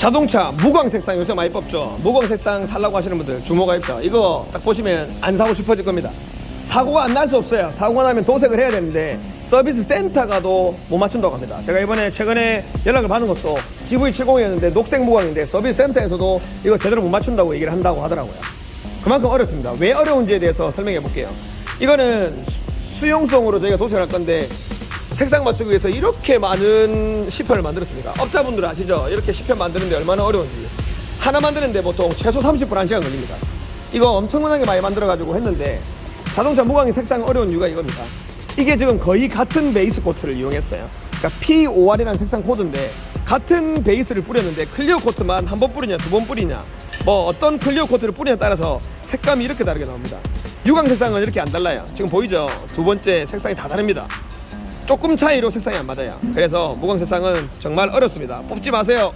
자동차 무광 색상 요새 많이 뽑죠. 무광 색상 살라고 하시는 분들 주목하십시오. 이거 딱 보시면 안 사고 싶어질 겁니다. 사고가 안 날 수 없어요. 사고가 나면 도색을 해야 되는데 서비스 센터 가도 못 맞춘다고 합니다. 제가 이번에 최근에 연락을 받은 것도 GV70이었는데 녹색 무광인데 서비스 센터에서도 이거 제대로 못 맞춘다고 얘기를 한다고 하더라고요. 그만큼 어렵습니다. 왜 어려운지에 대해서 설명해 볼게요. 이거는 수용성으로 저희가 도색을 할 건데 색상 맞추기 위해서 이렇게 많은 시편을 만들었습니다. 업자분들 아시죠? 이렇게 시편 만드는데 얼마나 어려운지. 하나 만드는데 보통 최소 30분 1시간 걸립니다. 이거 엄청나게 많이 만들어가지고 했는데 자동차 무광이 색상 어려운 이유가 이겁니다. 이게 지금 거의 같은 베이스 코트를 이용했어요. 그러니까 P5R이라는 색상 코드인데 같은 베이스를 뿌렸는데 클리어 코트만 한 번 뿌리냐 두 번 뿌리냐 뭐 어떤 클리어 코트를 뿌리냐에 따라서 색감이 이렇게 다르게 나옵니다. 유광 색상은 이렇게 안 달라요. 지금 보이죠? 두 번째 색상이 다 다릅니다. 조금 차이로 색상이 안 맞아요. 그래서 무광 색상은 정말 어렵습니다. 뽑지 마세요.